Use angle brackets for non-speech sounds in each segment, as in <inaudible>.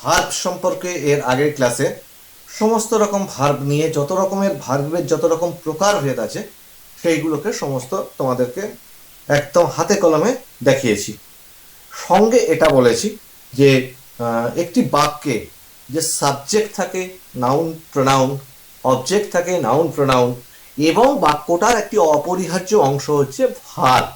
Verb সম্পর্কে এর আগের ক্লাসে সমস্ত রকম ভার্ব নিয়ে যত রকমের ভার্বের যত রকম প্রকারভেদ আছে, সেইগুলোকে সমস্ত তোমাদেরকে একদম হাতে কলমে দেখিয়েছি। সঙ্গে এটা বলেছি যে একটি বাক্যে যে সাবজেক্ট থাকে নাউন প্রোনাউন অবজেক্ট থাকে নাউন প্রোনাউন এবং বাক্যটার একটি অপরিহার্য অংশ হচ্ছে ভার্ব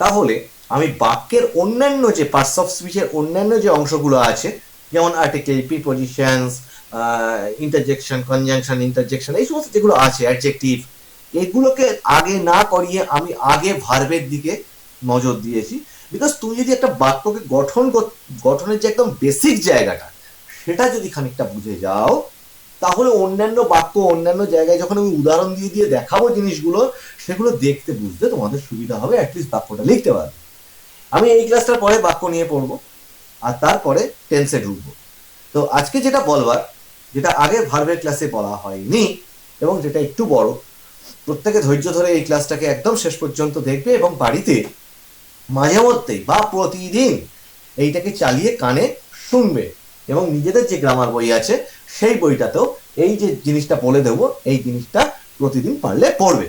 তাহলে আমি বাক্যের অন্যান্য যে পার্টস অফ স্পিচের অন্যান্য যে অংশগুলো আছে যেমন article prepositions interjection conjunction interjection এই সমস্ত যেগুলো আছে অ্যাডজেক্টিভ এগুলোকে আগে না করিয়ে আমি আগে ভার্বের দিকে নজর দিয়েছি। বিকজ তুমি যদি একটা বাক্যকে গঠন গঠনের যে একদম বেসিক জায়গাটা, সেটা যদি খানিকটা বুঝে যাও, তাহলে অন্যান্য বাক্য, অন্যান্য জায়গায় যখন আমি উদাহরণ দিয়ে দিয়ে দেখাবো জিনিসগুলো, সেগুলো দেখতে বুঝতে তোমাদের সুবিধা হবে অ্যাটলিস্ট বাক্যটা লিখতে পারবে। আমি এই ক্লাসটার পরে বাক্য নিয়ে পড়ব। আর তারপরে টেন্সে ঢুকবো। তো আজকে যেটা বলবার, যেটা আগের ভার্বের ক্লাসে বলা হয়নি, এবং যেটা একটু বড়, প্রত্যেকে ধৈর্য ধরে এই ক্লাসটাকে একদম শেষ পর্যন্ত দেখবে এবং বাড়িতে মাঝে মধ্যেই বা প্রতিদিন এইটাকে চালিয়ে কানে শুনবে এবং নিজেদের যে গ্রামার বই আছে, সেই বইটাতেও এই যে জিনিসটা বলে দেবো, এই জিনিসটা প্রতিদিন পারলে পড়বে।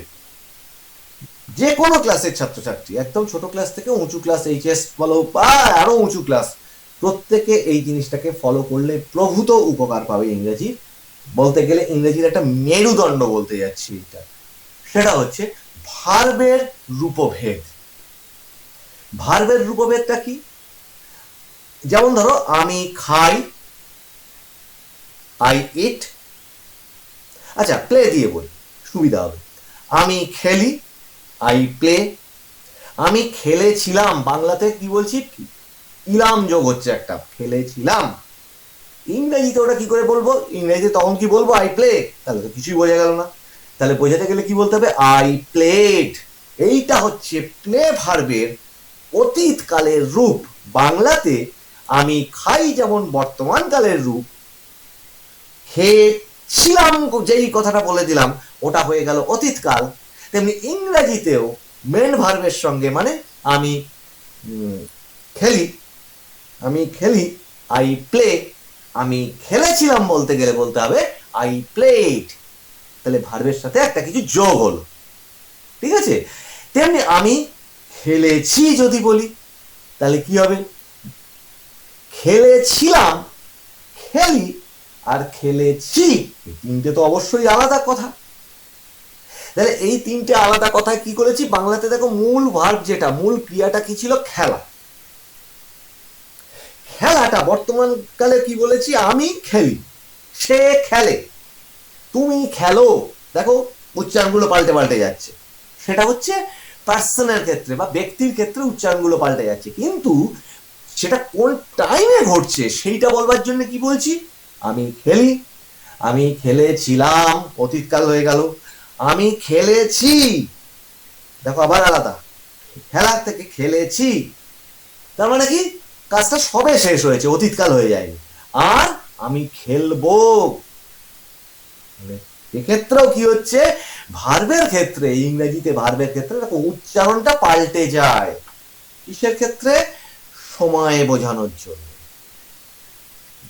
যে কোনো ক্লাসের ছাত্রছাত্রী, একদম ছোট ক্লাস থেকে উঁচু ক্লাস এইচএস বলো বা আরও উঁচু ক্লাস প্রত্যেকে এই জিনিসটাকে ফলো করলে প্রভূত উপকার পাবে ইংরেজি। বলতে গেলে ইংরেজির একটা মেরুদণ্ড বলতে যাচ্ছি এটা। সেটা হচ্ছে ভার্বের রূপভেদ। ভার্বের রূপভেদটা কি? যেমন ধরো, আমি খাই আই ইট আচ্ছা প্লে দিয়ে বলি, সুবিধা হবে। আমি খেলি আই প্লে আমি খেলেছিলাম, বাংলাতে কি বলছি? ইলাম যোগ হচ্ছে একটা। ফেলেছিলাম ইংরেজিতে ওটা কি করে বলব? ইংরেজিতে তখন কি বলব? আই প্লে তাহলে তো কিছুই বোঝা গেল না। তাহলে বোঝাতে গেলে কি বলতে হবে? আই প্লেড এইটা হচ্ছে প্লে ভার্বের অতীতকালের রূপ। বাংলাতে আমি খাই যেমন বর্তমানকালের রূপ। হে ছিলাম যেই কথাটা বলে দিলাম, ওটা হয়ে গেল অতীতকাল। তেমনি ইংরেজিতেও মেন ভার্বের সঙ্গে মানে আমি খেলি। আমি খেলি আই প্লে আমি খেলেছিলাম বলতে গেলে বলতে হবে আই প্লেড তাহলে ভার্বের সাথে একটা কিছু যোগ হলো। ঠিক আছে? তেমনি আমি খেলেছি যদি বলি, তাহলে কি হবে? খেলেছিলাম, খেলি, আর খেলেছি তিনটে তো অবশ্যই আলাদা কথা। তাহলে এই তিনটে আলাদা কথা কি করেছি? বাংলাতে দেখো মূল ভার্ব যেটা, মূল ক্রিয়াটা কি ছিল? খেলা। খেলাটা বর্তমান কালে কি বলেছি? আমি খেলি। সে খেলে। তুমি খেলো। দেখো, উচ্চারণগুলো পাল্টে পাল্টে যাচ্ছে। সেটা হচ্ছে পার্সনের ক্ষেত্রে বা ব্যক্তির ক্ষেত্রে উচ্চারণগুলো পাল্টে যাচ্ছে। কিন্তু সেটা কোন টাইমে ঘটছে সেইটা বলবার জন্য কি বলছি? আমি খেলি। আমি খেলেছিলাম। অতীতকাল হয়ে গেল। আমি খেলেছি। দেখো, আবার আলাদা। খেলার থেকে খেলেছি। তার মানে কি? কাজটা সবে শেষ হয়েছে, অতীতকাল হয়ে যায়নি। আর আমি খেলব। মানে এক্ষেত্রেও কি হচ্ছে? ভার্বের ক্ষেত্রে ইংরেজিতে ভার্বের ক্ষেত্রে উচ্চারণটা পাল্টে যায়। কিসের ক্ষেত্রে? সময় বোঝানোর জন্য।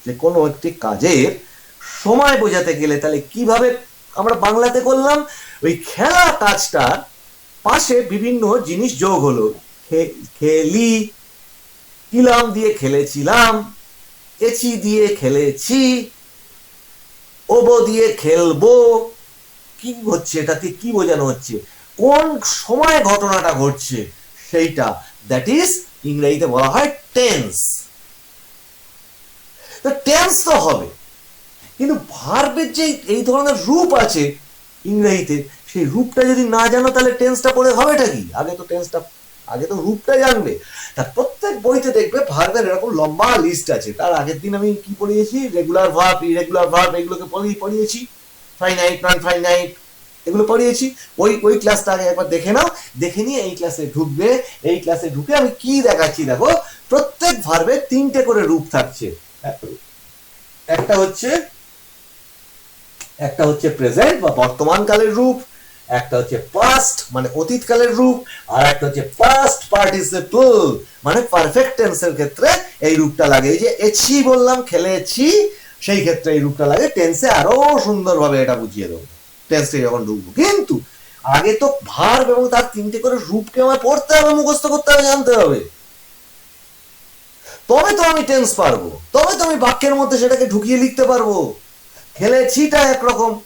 যে কোনো একটি কাজের সময় বোঝাতে গেলে তাহলে কীভাবে আমরা বাংলাতে করলাম? ওই খেলা কাজটার পাশে বিভিন্ন জিনিস যোগ হলো। খেলি কিলাম দিয়ে খেলেছিলাম, এচি দিয়ে খেলেছি, ওবো দিয়ে খেলব। কি হচ্ছে এটাতে? কি বোঝানো হচ্ছে? কোন সময় ঘটনাটা ঘটছে? সেইটা। দ্যাট ইজ ইংরেজিতে বলা হয় টেন্স তো টেন্স তো হবে। কিন্তু ভার্বের যে এই ধরনের রূপ আছে ইংরেজিতে, সেই রূপটা যদি না জানো, তাহলে টেন্সটা পড়ে হবেটা কি? আগে তো টেন্সটা আগে তো রূপটা জানবে। তার প্রত্যেক বইতে দেখবে ভার্বের এরকম লম্বা লিস্ট আছে। তার আগের দিন আমি কি পড়িয়েছি? রেগুলার ভার্ব ইরেগুলার ভার্ব এগুলোকে পড়ি পড়িয়েছি। ফাইনাইট নন ফাইনাইট এগুলো পড়িয়েছি। ওই ওই ক্লাসটা আগে একবার দেখে নাও। দেখে নিয়ে এই ক্লাসে ঢুকবে। এই ক্লাসে ঢুকে আমি কি দেখাচ্ছি দেখো? প্রত্যেক ভার্বে তিনটে করে রূপ থাকছে। একটা হচ্ছে একটা হচ্ছে প্রেজেন্ট বা বর্তমান কালের রূপ। একটা হচ্ছে পাস্ট মানে অতীতকালের রূপ, আর একটা হচ্ছে পাস্ট পার্টিসিপল মানে পারফেক্ট টেন্সের ক্ষেত্রে এই রূপটা লাগে। এই যে এছি বললাম খেলেছি সেই ক্ষেত্রে এই রূপটা লাগে। টেন্সে আরও সুন্দরভাবে এটা বুঝিয়ে দেবো। টেন্সে যখন ঢুকবো। কিন্তু আগে তো ভার্ব এবং তার তিনটে করে রূপকে আমার পড়তে হবে, মুখস্থ করতে হবে, জানতে হবে। তবে তো আমি টেন্স পারব। তবে তো আমি বাক্যের মধ্যে সেটাকে ঢুকিয়ে লিখতে পারব। খেলেছিটা একরকম।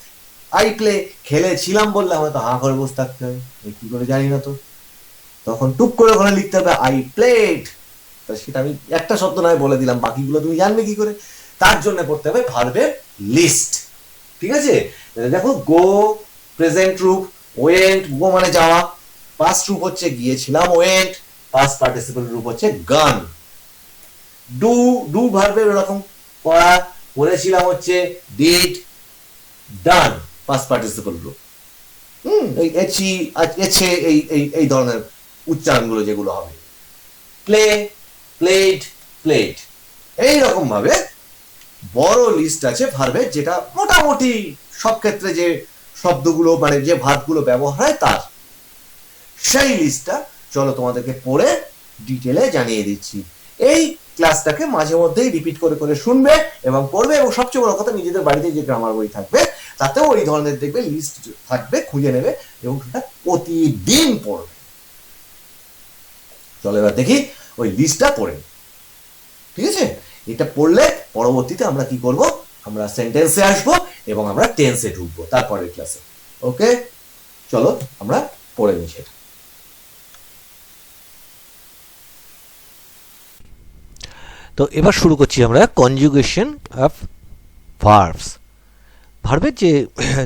আই প্লে খেলেছিলাম বললে হয়তো হাঁ করে বসে থাকতে হবে। কি করে জানি না তো। তখন টুক করে ওখানে লিখতে হবে আই প্লেড তা সেটা আমি একটা শব্দ নয় বলে দিলাম, বাকিগুলো তুমি জানবে কি করে। তার জন্য করতে হবে ভার্বের লিস্ট ঠিক আছে? দেখো গো প্রেজেন্ট রূপ ওয়েন্ট গো মানে যাওয়া। পাস্ট রূপ হচ্ছে গিয়েছিলাম ওয়েন্ট পাস্ট পার্টিসিপল রূপ হচ্ছে গান ডু ডু ভার্বের এরকম করা। করেছিলাম হচ্ছে ডিড ডান পাস্ট পার্টিসিপল রূপ হুম এই এচি এছে এই এই এই ধরনের উচ্চারণগুলো যেগুলো হবে। প্লে প্লেড প্লেড এই রকম ভাবে বড় লিস্ট আছে ভার্বের যেটা মোটামুটি সব ক্ষেত্রে যে শব্দগুলো মানে যে ভার্বগুলো ব্যবহার হয় তার। সেই লিস্টটা চলো তোমাদেরকে পড়ে ডিটেলে জানিয়ে দিচ্ছি। এই ক্লাসটাকে মাঝে মধ্যেই রিপিট করে করে শুনবে এবং পড়বে এবং সবচেয়ে বড় কথা নিজেদের বাড়িতে যে গ্রামার বই থাকবে তাতেও ওই ধরনের দেখবে লিস্ট থাকবে, খুঁজে নেবে এবং সেটা প্রতিদিন পড়বে। চলো এবার দেখি ওই লিস্টটা পড়ে ঠিক আছে? এটা পড়লে পরবর্তীতে আমরা কি করব? আমরা সেন্টেন্সে আসব এবং আমরা টেন্সে ঢুকবো তারপরের ক্লাসে ওকে চলো আমরা পড়ে নিই সেটা। তো এবার শুরু করছি আমরা কনজুগেশন অফ ভার্বস ভার্বের যে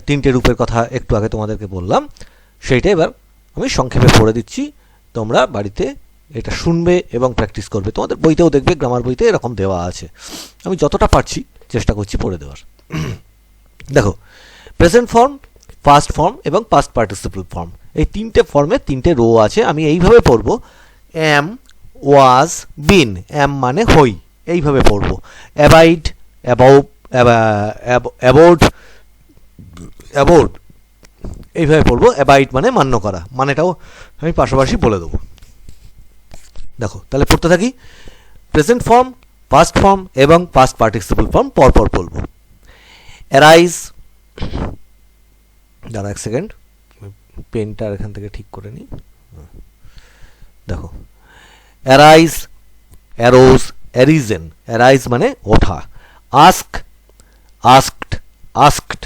তিনটে রূপের কথা একটু আগে তোমাদেরকে বললাম, সেইটা এবার আমি সংক্ষেপে পড়ে দিচ্ছি। তোমরা বাড়িতে এটা শুনবে এবং প্র্যাকটিস করবে। তোমাদের বইতেও দেখবে গ্রামার বইতে এরকম দেওয়া আছে। আমি যতটা পারছি চেষ্টা করছি পড়ে দেওয়ার। দেখো প্রেজেন্ট ফর্ম ফার্স্ট ফর্ম এবং পাস্ট পার্টিসিপল ফর্ম এই তিনটে ফর্মে তিনটে রো আছে, আমি এইভাবে পড়ব। অ্যাম ওয়াজ বিন অ্যাম মানে হই, এইভাবে পড়ব। অ্যাবাইড অ্যাবাউ অ্যাবোর্ড অ্যাবোর্ড এইভাবে পড়ব অ্যাবাইড মানে মান্য করা। মানেটাও আমি পাশাপাশি বলে দেবো। দেখো, তাহলে পড়তে থাকি। প্রেজেন্ট ফর্ম পাস্ট ফর্ম এবং পাস্ট পার্টিসিপল ফর্ম পরপর বলব অ্যারাইজ দাঁড়া এক সেকেন্ড পেনটা এখান থেকে ঠিক করে নিই। দেখো অ্যারাইজ অ্যারোজ অ্যারিজেন অ্যারাইজ মানে ওঠা। আস্ক আস্কড আস্কড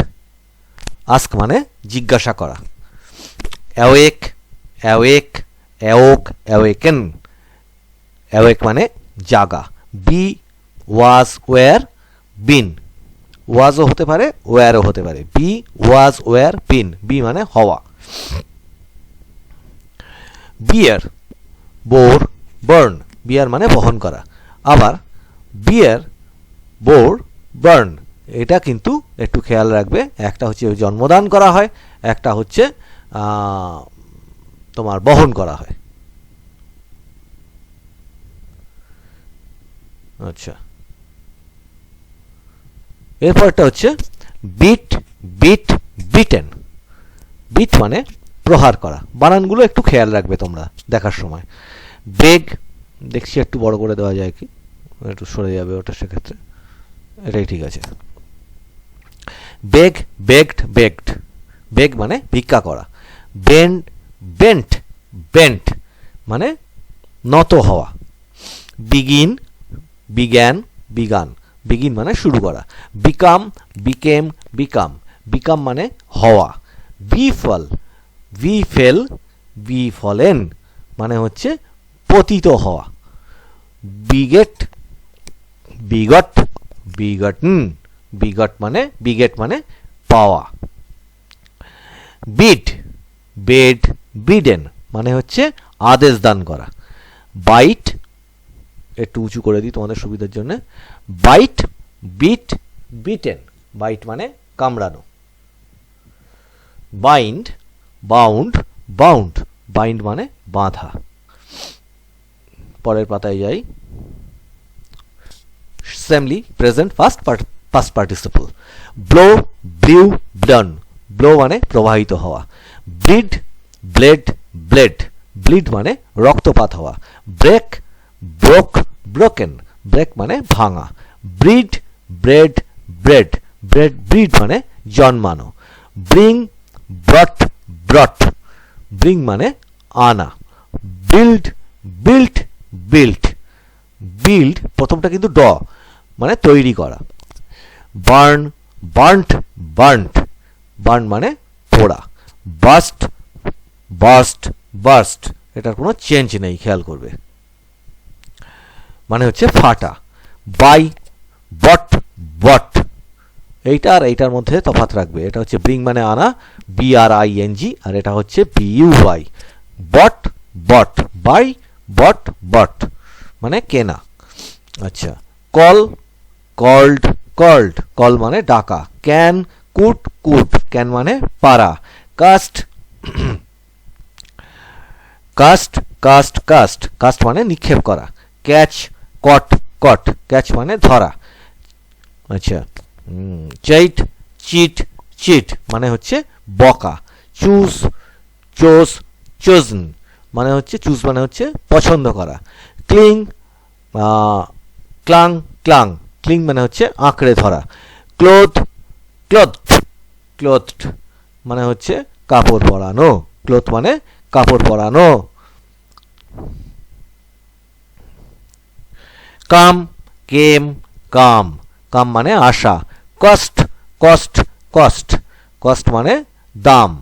আস্ক মানে জিজ্ঞাসা করা। Awake awake awoke awaken awake মানে জাগা। বি ওয়াজ ওয়ার বিন ওয়াজও হতে পারে ওয়ারও হতে পারে। Be was were been be মানে হওয়া। বিয়ার বোর বার্ন বিয়ার মানে বহন করা। আবার বিয়ার বোর বার্ন এটা কিন্তু একটু খেয়াল রাখবে। একটা হচ্ছে জন্মদান করা হয়, একটা হচ্ছে তোমার বহন করা হয়। আচ্ছা। এরপরটা হচ্ছে বিট বিট বিটেন বিট মানে প্রহার করা। বানানগুলো একটু খেয়াল রাখবে তোমরা দেখার সময়। বেগ দেখছি একটু বড় করে দেওয়া যায় কি? একটু সরে যাবে ওটা সেক্ষেত্রে। এটাই ঠিক আছে। বেগ, বেগড বেগড। বেগ মানে ভিক্ষা করা। বেন্ড বেন্ট বেন্ট মানে নত হওয়া। বিগিন, বিজ্ঞান বিগান বিগিন মানে শুরু করা। Become, became, become. বিকাম মানে হওয়া। Befall befell befallen মানে হচ্ছে পতিত হওয়া। বিগেট, বিগট, বিগটন। বিগট মানে বিগেট মানে পাওয়া। বিড বেড বিডেন মানে হচ্ছে আদেশ দান করা। বাইট একটু উঁচু করে দিই তোমাদের সুবিধার জন্য। বাইট বিট বিটেন বাইট মানে কামড়ানো। বাইন্ড বাউন্ড বাউন্ড বাইন্ড মানে বাঁধা। পরের পাতায় যাই। Similarly present first past participle blow blew blown blow মানে প্রবাহিত হওয়া। ব্লিড ব্লেড ব্লেড ব্লিড মানে রক্তপাত হওয়া। ব্রেক ব্রোক ব্রোকেন ব্রেক মানে ভাঙা। Breed bred bred bred breed মানে জন্মানো। ব্রিং ব্রট ব্রট ব্রিং মানে আনা। বিল্ড বিল্ট বিল্ট বিল্ড প্রথমটা কিন্তু ড মানে তৈরি করা। বার্ন, বার্নট বার্নট। বার্ন মানে পোড়া। Burst burst burst. এটার কোনো চেঞ্জ নেই, খেয়াল করবে। মানে হচ্ছে ফাটা। Buy, bought bought. এইটা আর এইটার মধ্যে তফাৎ রাখবে। এটা হচ্ছে ব্রিং মানে আনা B R I N G আর এটা হচ্ছে B U Y bought bought. Buy, bought bought. মানে কেনা। আচ্ছা। কল, কল্ড কল্ড, কল মানে ডাকা। ক্যান, কুট কুট, ক্যান মানে পারা। Cast cast cast cast. Cast মানে নিক্ষেপ করা। ক্যাচ, কট কট। ক্যাচ মানে ধরা। আচ্ছা চাইট চিট চিট মানে হচ্ছে বকা। চুজ চোজ চোজন মানে হচ্ছে চুজ মানে হচ্ছে পছন্দ করা। ক্লিং ক্লাং ক্লাং। ক্লিং মানে হচ্ছে আঁকড়ে ধরা। ক্লোথ, ক্লথ ক্লথ মানে হচ্ছে কাপড় পরানো। ক্লোথ মানে কাপড় পরানো। কাম, কেম, কাম। কাম মানে আশা। Cost cost cost. কস্ট মানে দাম।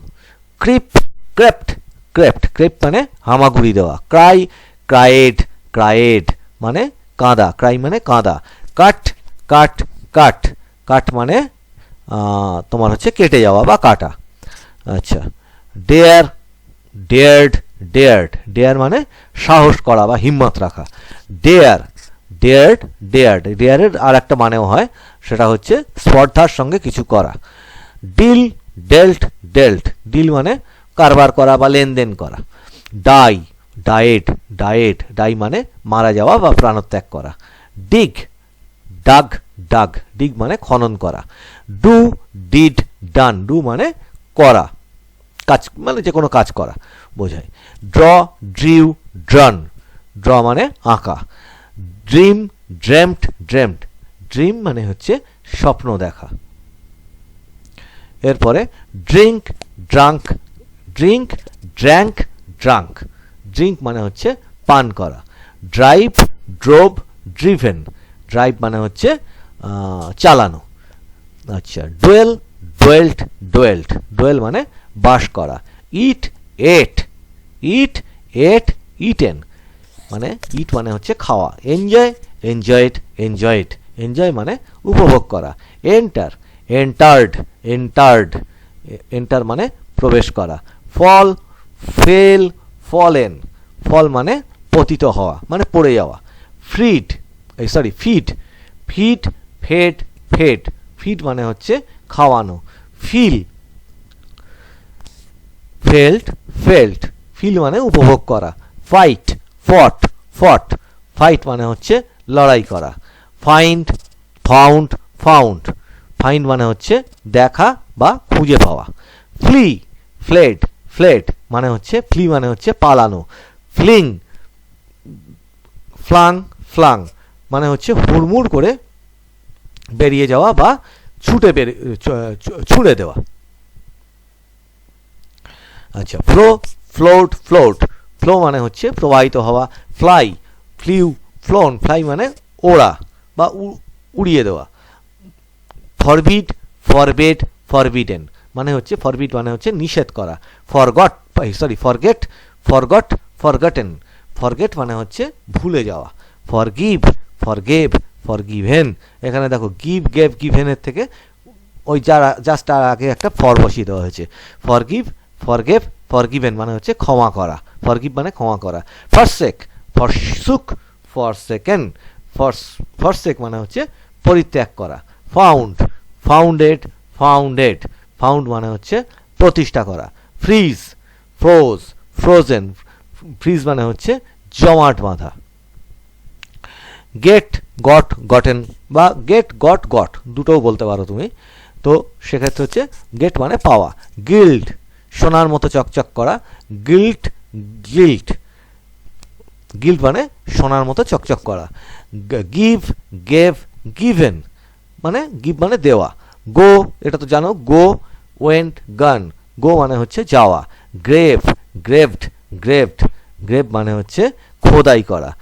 Creep, crept crept. ক্রেপ্ট মানে হামাগুড়ি দেওয়া। ক্রাই, ক্রায়েড ক্রায়েড মানে কাঁদা। ক্রাই মানে কাঁদা। কাট কাট কাট। কাট মানে তোমার হচ্ছে কেটে যাওয়া বা কাটা। আচ্ছা। ডেয়ার ডেয়ার্ড ডেয়ার্ড ডেয়ার মানে সাহস করা বা হিম্মত রাখা। ডেয়ার ডেয়ার্ড ডেয়ার্ড ডেয়ারের আর একটা মানেও হয়, সেটা হচ্ছে স্পর্ধার সঙ্গে কিছু করা। ডিল ডেল্ট ডেল্ট ডিল মানে কারবার করা বা লেনদেন করা। ডাই ডায়েট ডায়েট ডাই মানে মারা যাওয়া বা প্রাণত্যাগ করা। ডিগ ডাগ ডাগ, ডিগ মানে খনন করা। ডু, ডিড, ডান, ডু মানে করা। কাজ মানে যে কোনো কাজ করা, বোঝায়। Draw, drew, ড্রান। ড্র মানে আঁকা। ড্রিম ড্রেমড ড্রেমড ড্রিম মানে হচ্ছে স্বপ্ন দেখা। এরপরে, drink, drank. Drink, drank, drunk. Drink মানে হচ্ছে পান করা। Drive, drove, driven. ড্রাইভ মানে হচ্ছে চালানো। আচ্ছা ডোয়েল ডোয়েল্ট ডোয়েল্ট ডোয়েল মানে বাস করা। ইট এট ইট এট ইটেন মানে ইট মানে হচ্ছে খাওয়া। এনজয় এনজয়েড এনজয়েড এনজয় মানে উপভোগ করা। এন্টার এন্টার্ড এন্টার্ড এন্টার মানে প্রবেশ করা। ফল ফেল ফলেন ফল মানে পতিত হওয়া মানে পড়ে যাওয়া। ফ্রিড এই sorry feed feed fed fed feed মানে হচ্ছে খাওয়ানো। ফিল ফেল্ট ফেল্ট ফিল মানে উপভোগ করা। ফাইট ফট ফট ফাইট মানে হচ্ছে লড়াই করা। ফাইন্ড ফাউন্ড ফাউন্ড ফাইন্ড মানে হচ্ছে দেখা বা খুঁজে পাওয়া। ফ্লি ফ্লেড ফ্লেড মানে হচ্ছে ফ্লি মানে হচ্ছে পালানো। ফ্লিং ফ্লাং ফ্লাং মানে হচ্ছে হুড়মুড় করে বেরিয়ে যাওয়া বা ছুটে বেরিয়ে ছুঁড়ে দেওয়া। আচ্ছা ফ্লো, ফ্লোট ফ্লোট। ফ্লো মানে হচ্ছে প্রবাহিত হওয়া, ফ্লাই, ফ্লিউ, ফ্লোন, ফ্লাই মানে ওড়া বা উড়িয়ে দেওয়া। ফরবিড, ফরবেড, ফরবিডেন মানে হচ্ছে ফরবিড মানে হচ্ছে নিষেধ করা। Forgot sorry, forget, forgot, forgotten. Forget মানে হচ্ছে ভুলে যাওয়া। ফরগিভ ফরগেভ ফরগিভেন এখানে দেখো গিভ গেভ গিভেনের থেকে ওই যার জাস্ট তার আগে একটা ফর বসিয়ে দেওয়া হয়েছে। Forgive forgave forgiven মানে হচ্ছে ক্ষমা করা। ফর গিভ মানে ক্ষমা করা। Forsake forsook forsaken for forsake মানে হচ্ছে পরিত্যাগ করা। ফাউন্ড ফাউন্ডেড ফাউন্ডেড ফাউন্ড মানে হচ্ছে প্রতিষ্ঠা করা। ফ্রিজ ফ্রোজ ফ্রোজেন ফ্রিজ মানে হচ্ছে জমাট বাঁধা। গেট গট গটেন বা গেট গট গট দুটোও বলতে পারো তুমি। তো সেক্ষেত্রে হচ্ছে গেট মানে পাওয়া। গিল্ড সোনার মতো চকচক করা। গিল্ট গিল্ট গিল্ট মানে সোনার মতো চকচক করা। গিভ গেভ গিভেন মানে গিভ মানে দেওয়া। গো এটা তো জানো গো ওয়েন্ট গান গো মানে হচ্ছে যাওয়া। গ্রেভ গ্রেভড গ্রেভড গ্রেভ মানে হচ্ছে খোদাই করা।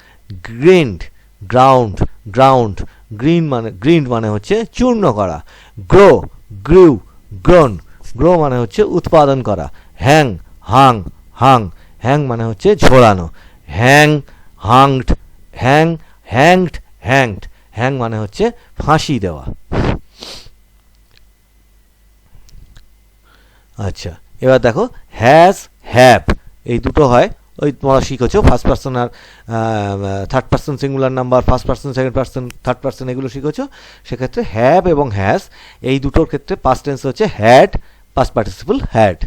গ্রিন্ড গ্রাউন্ড গ্রাউন্ড গ্রিন মানে গ্রিন মানে হচ্ছে চূর্ণ করা। গ্রো গ্রিউ গ্রোন গ্রো মানে হচ্ছে উৎপাদন করা। হ্যাং হাং হাং হ্যাং মানে হচ্ছে ঝোলানো। Hang hung hang hanged hanged hang মানে হচ্ছে ফাঁসি দেওয়া। আচ্ছা এবার দেখো হ্যাজ হ্যাভ এই দুটো হয় ওই তোমরা শিখেছো ফার্স্ট পার্সন আর third person singular number first person second person third person এগুলো শিখেছো, সেক্ষেত্রে হ্যাভ এবং হ্যাজ এই দুটোর ক্ষেত্রে পাস্ট টেন্স হচ্ছে had past participle had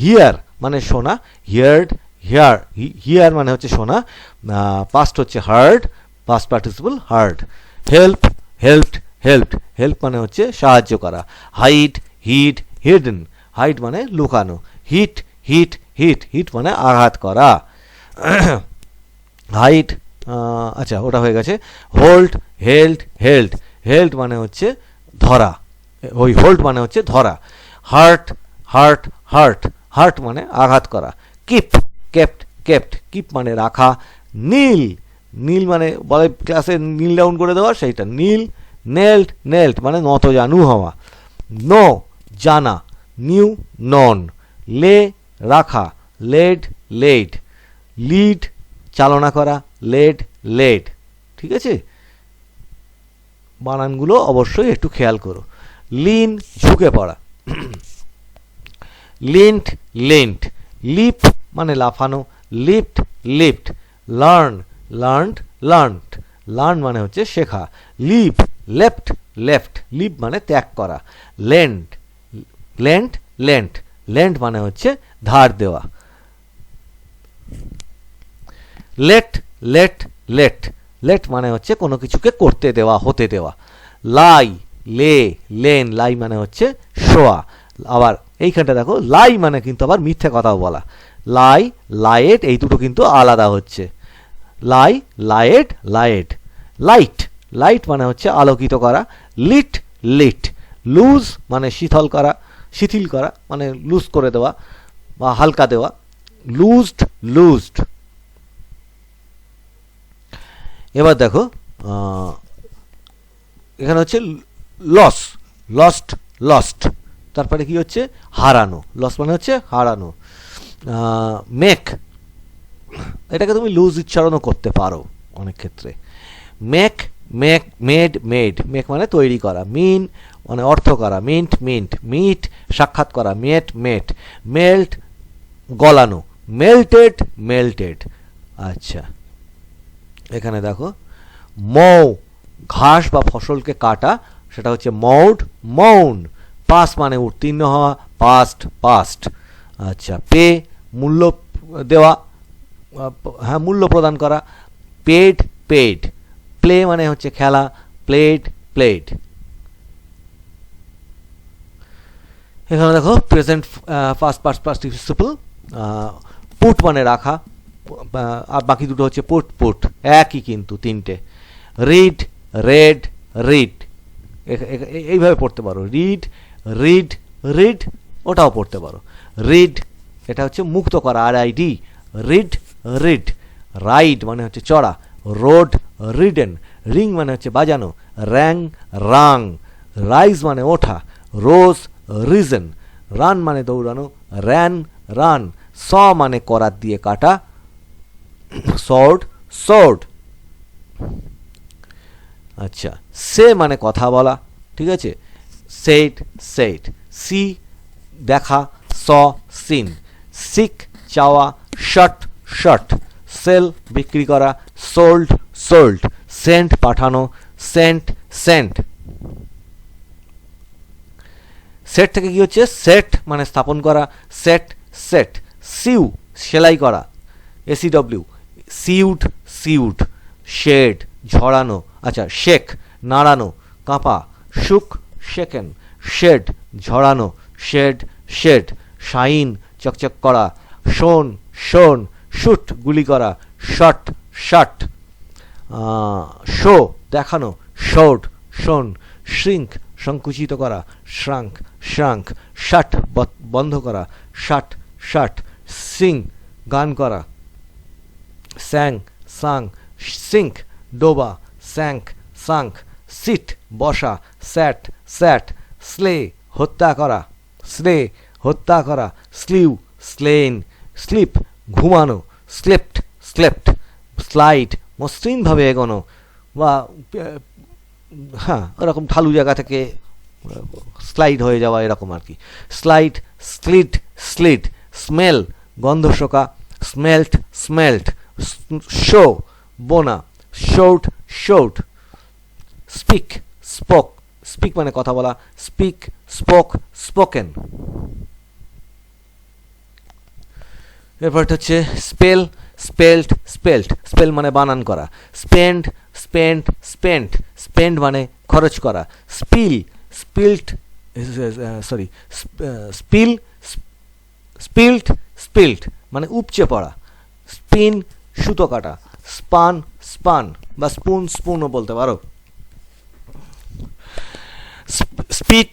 hear মানে শোনা হিয়ার্ড হিয়ার হিয়ার মানে হচ্ছে শোনা পাস্ট হচ্ছে heard past participle heard help helped helped help মানে হচ্ছে সাহায্য করা। হাইট হিট হিডেন হাইট মানে লুকানো। হিট হিট হিট হিট মানে আঘাত করা। <clears throat> হাইট আচ্ছা ওটা হয়ে গেছে। হোল্ড হেল্ড হেল্ড হেল্ড মানে হচ্ছে ধরা। ওই হোল্ড মানে হচ্ছে ধরা। হার্ট হার্ট হার্ট হার্ট মানে আঘাত করা। কিপ কেপ্ট কেপ্ট কিপ মানে রাখা। নীল নীল মানে বলে ক্লাসে নীল ডাউন করে দেওয়া, সেইটা নীল। নেল্ট নেল্ট মানে নত জানু হওয়া। নো জানা। নিউ নন লে রাখা। লেড লেড লিড চালনা করা লেড লেড ঠিক আছে? বানানগুলো অবশ্যই একটু খেয়াল করো। লিন ঝুঁকে পড়া। লিন্ট লিন্ট লিপ মানে লাফানো lift lift learn learned learned learn মানে হচ্ছে শেখা। লিভ লেফট লেফট লিভ মানে ত্যাগ করা। লেন্ড লেন্ট লেন্ট লেন্ট মানে হচ্ছে ধার দেওয়া। লেট লেট লেট লেট মানে হচ্ছে কোনো কিছুকে করতে দেওয়া, হতে দেওয়া। লাই লে, লেন লাই মানে হচ্ছে শোয়া। আবার এইখানটা দেখো লাই মানে কিন্তু আবার মিথ্যে কথাও বলা। লাই লায়েট এই দুটো কিন্তু আলাদা হচ্ছে। লাই লায়েট লায়েট লাইট লাইট মানে হচ্ছে আলোকিত করা। লিট লিট লুজ মানে শীতল করা, শিথিল করা মানে লুজ করে দেওয়া বা হালকা দেওয়া। লুজড লুজড এবার দেখো এখানে হচ্ছে লস লস্ট লস্ট তারপরে কি হচ্ছে? হারানো লস মানে হচ্ছে হারানো। মেক এটাকে তুমি লুজ উচ্চারণও করতে পারো অনেক ক্ষেত্রে। Make make made made make মানে তৈরি করা মিন মানে অর্থ করা মিন্ট মিন্ট মিট সাক্ষাৎ করা মেট মেট মেল্ট গলানো মেল্টেড মেল্টেড আচ্ছা। এখানে দেখো, মৌ, ঘাস বা ফসলকে কাটা, সেটা হচ্ছে মৌড, মৌন পাস মানে উত্তীর্ণ হওয়া পাস্ট পাস্ট আচ্ছা পে, মূল্য দেওয়া হ্যাঁ মূল্য প্রদান করা পেড পেড প্লে মানে হচ্ছে খেলা প্লেড প্লেড এখানে দেখো প্রেজেন্ট ফার্স্ট পার্স পার্টিসিপল পুট মানে রাখা আর বাকি দুটো হচ্ছে পুট পুট একই কিন্তু তিনটে। Read, read, read. এইভাবে পড়তে পারো। রিড রিড রিড, ওটাও পড়তে পারো। রিড, এটা হচ্ছে মুক্ত করা R I D rid rid. Ride মানে হচ্ছে চড়া। Road, ridden. রিং মানে হচ্ছে বাজানো। র্যাং, রাং। রাইজ মানে ওঠা। রোজ, রিজন। রান মানে দৌড়ানো। Ran, run. স মানে করাত দিয়ে কাটা। সর্ড সোর্ড আচ্ছা সে মানে কথা বলা, ঠিক আছে? সেট সেট সি, দেখা, স, সিন. সিক চাওয়া শট শট সেল বিক্রি করা সোল্ড সোল্ড সেন্ট পাঠানো সেন্ট সেন্ট সেট থেকে কি হচ্ছে? সেট মানে স্থাপন করা সেট সেট সিউ সেলাই করা এসিডব্লিউ সিউড সিউট, শেড, ঝরানো আচ্ছা শেক, নাড়ানো, কাঁপা, শুক শেকেন শেড, ঝরানো, শেড শেড, শাইন, চকচক করা, শোন শোন, শুট, গুলি করা, শট শট শো, দেখানো, শোট, শোন, শ্রিঙ্ক, সংকুচিত করা, শ্রাঙ্ক শ্রাঙ্ক, শাট বন্ধ করা, শাট শাট সিং গান করা স্যাং, সাং সিঙ্ক ডোবা স্যাঙ্ক সাঙ্ক সিট, বসা, স্যাট স্যাট, স্লে, হত্যা করা, স্লে, হত্যা করা, স্লিউ, স্লেন, স্লিপ, ঘুমানো, স্লেপ্ট স্লেপ্ট, স্লাইড, মসৃণভাবে এগোনো বা হ্যাঁ ওরকম ঢালু জায়গা থেকে স্লাইড হয়ে যাওয়া এরকম আর কি। স্লাইড, স্লিড স্লিড, স্মেল, গন্ধ শোকা, স্মেল্ট স্মেল্ট শো বোনা shot shot speak spoke speak মানে কথা বলা। স্পিক স্পোক স্পোকেন এরপরটা হচ্ছে স্পেল স্পেল্ট স্পেল্ট স্পেল মানে বানান করা। স্পেন্ড স্পেন্ড স্পেন্ট স্পেন্ড মানে খরচ করা। Spill spilt sorry spill spilt spilt মানে উপচে পড়া। স্পিন সুতো কাটা। স্পান স্পান বা স্পুন, স্পুনও বলতে পারো। স্পিট,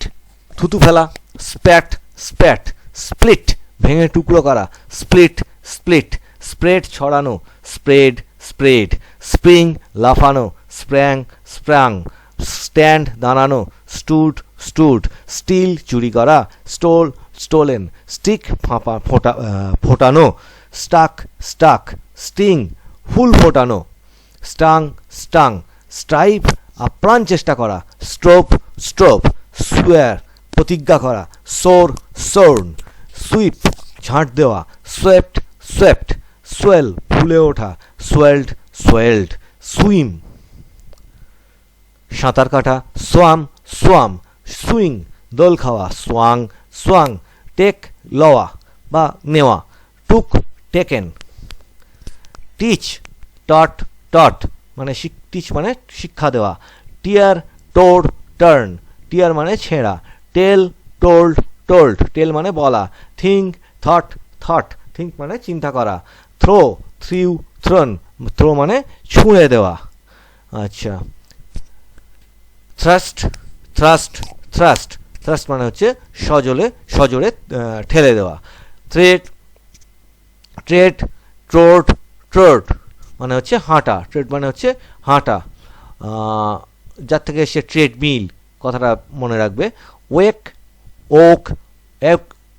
থুতু ফেলা। Spat spat. স্প্লিট, ভেঙে টুকরো করা। Split split. স্প্রেড ছড়ানো। Spread spread. স্প্রিং, লাফানো। Sprang, sprung. স্ট্যান্ড দাঁড়ানো স্টুড স্টুড স্টিল চুরি করা। Stole, stolen. স্টিক ফাঁপা, ফোটা ফোটানো। Starc Starc. স্টিং, ফুল ফোটানো। স্টাং স্টাং, স্ট্রাইপ আপ্রাণ চেষ্টা করা। স্ট্রোপ স্ট্রোপ সুয়ার প্রতিজ্ঞা করা। সোর, সোর্ন, সুইপ, ঝাঁট দেওয়া। সোয়েপ্ট সোয়েপ্ট, সোয়েল, ফুলে ওঠা। Swelled swelled, swim. সাঁতার কাটা, সোয়াম সোয়াম, সুইং, দোল খাওয়া। সোয়াং সোয়াং, টেক, লওয়া বা নেওয়া। টুক, টেকেন। টিচ টট টট মানে টিচ মানে শিক্ষা দেওয়া। টিয়ার টোড টার্ন টিয়ার মানে ছেঁড়া। টেল টোল্ড টোল্ড টেল মানে বলা। থিঙ্ক থট থট থিঙ্ক মানে চিন্তা করা। থ্রো থ্রিউ থ্রন থ্রো মানে ছুঁড়ে দেওয়া। আচ্ছা। থ্রাস্ট থ্রাস্ট থ্রাস্ট থ্রাস্ট মানে হচ্ছে সজলে সজোরে ঠেলে দেওয়া। থ্রেট ট্রেড ট্রোট ট্রোট মানে হচ্ছে হাঁটা ট্রেড মানে হচ্ছে হাঁটা। যার থেকে সে ট্রেড মিল কথাটা মনে রাখবে। ওয়েক, ওক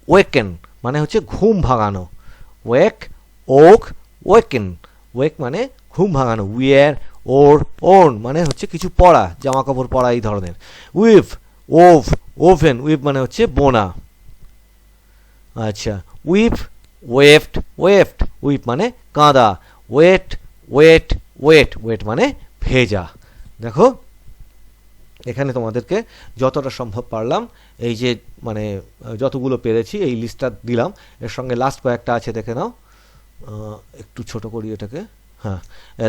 ওয়েকেন মানে হচ্ছে ঘুম ভাঙানো। ওয়েক, ওক, ওয়েকেন। ওয়েক মানে ঘুম ভাঙানো। উইয়ার, ওর ওন মানে হচ্ছে কিছু পড়া জামা কাপড় পরা এই ধরনের। উইভ, ওভ, ওভেন, উইভ মানে হচ্ছে বোনা। আচ্ছা উইপ ওয়েফট ওয়েফট উইপ মানে কাঁদা। ওয়েট ওয়েট ওয়েট ওয়েট মানে ভেজা। দেখো, এখানে তোমাদেরকে যতটা সম্ভব পারলাম, এই যে মানে যতগুলো পেরেছি, এই লিস্টটা দিলাম। এর সঙ্গে লাস্ট কয়েকটা আছে, দেখে নাও। একটু ছোট করি এটাকে। হ্যাঁ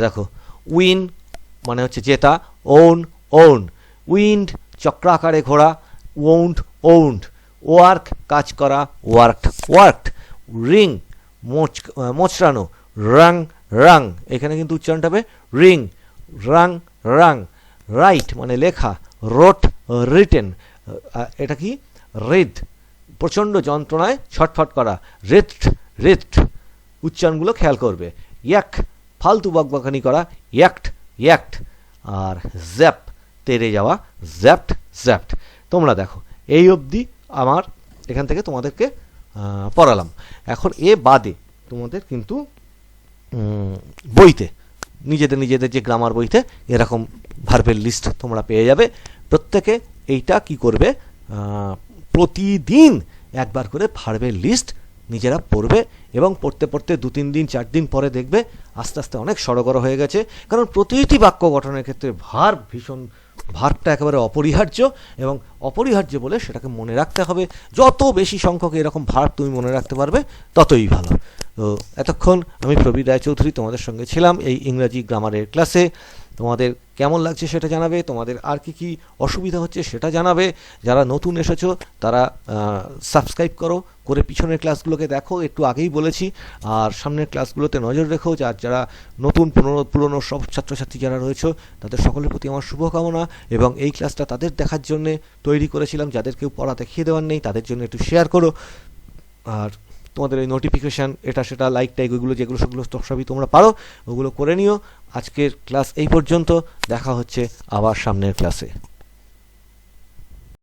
দেখো উইন মানে হচ্ছে জেতা ওন ওন উইন্ড চক্রাকারে ঘোরা ওন্ড ওন্ড ওয়ার্ক কাজ করা ওয়ার্কড ওয়ার্কড রিং, মোচ মোচড়ানো, রাং রাং। এখানে কিন্তু উচ্চারণটা হবে রিং, রাং রাং। রাইট মানে লেখা, রোট, রিটেন। এটা কি? রেদ প্রচণ্ড যন্ত্রণায় ছটফট করা। রেথ রেথ উচ্চারণগুলো খেয়াল করবে। ইয়াক, ফালতু বকবকানি করা। ইয়াক্ট ইয়াক্ট। আর জ্যাপ তেরে যাওয়া। জ্যাপ্ট জ্যাপ্ট। তোমরা দেখো, এই অবধি আমার এখান থেকে তোমাদেরকে পড়ালাম। এখন এ বাদে তোমাদের কিন্তু বইতে, নিজেদের নিজেদের যে গ্রামার বইতে এরকম ভার্বের লিস্ট তোমরা পেয়ে যাবে। প্রত্যেকে এইটা কি করবে? প্রতিদিন একবার করে ভার্বের লিস্ট নিজেরা পড়বে এবং পড়তে পড়তে দু তিন দিন, চার দিন পরে দেখবে আস্তে আস্তে অনেক সড়গড় হয়ে গেছে। কারণ প্রতিটি বাক্য গঠনের ক্ষেত্রে ভার ভীষণ ভারটা একেবারে অপরিহার্য এবং অপরিহার্য বলে সেটাকে মনে রাখতে হবে। যত বেশি সংখ্যক এরকম ভার তুমি মনে রাখতে পারবে, ততই ভালো। তো এতক্ষণ আমি প্রবীর রায়চৌধুরী তোমাদের সঙ্গে ছিলাম এই ইংরাজি গ্রামারের ক্লাসে। তোমাদের কেমন লাগছে সেটা জানাবে, তোমাদের আর কি কি অসুবিধা হচ্ছে সেটা জানাবে। যারা নতুন এসেছ, তারা সাবস্ক্রাইব করো, করে পিছনের ক্লাসগুলোকে দেখো, একটু আগেই বলেছি। আর সামনের ক্লাসগুলোতে নজর রেখো, যার যারা নতুন, পুরনো পুরনো সব ছাত্রছাত্রী যারা রয়েছে, তাদের সকলের প্রতি আমার শুভকামনা। এবং এই ক্লাসটা তাদের দেখার জন্যে তৈরি করেছিলাম যাদের কেউ পড়া দেখিয়ে দেওয়ার নেই, তাদের জন্য একটু শেয়ার করো। আর তোমাদের ওই নোটিফিকেশান এটা, সেটা লাইক টাইক ওইগুলো যেগুলো, সেগুলো সবই তোমরা পারো, ওগুলো করে নিও। আজকের ক্লাস এই পর্যন্ত। দেখা হচ্ছে আবার সামনের ক্লাসে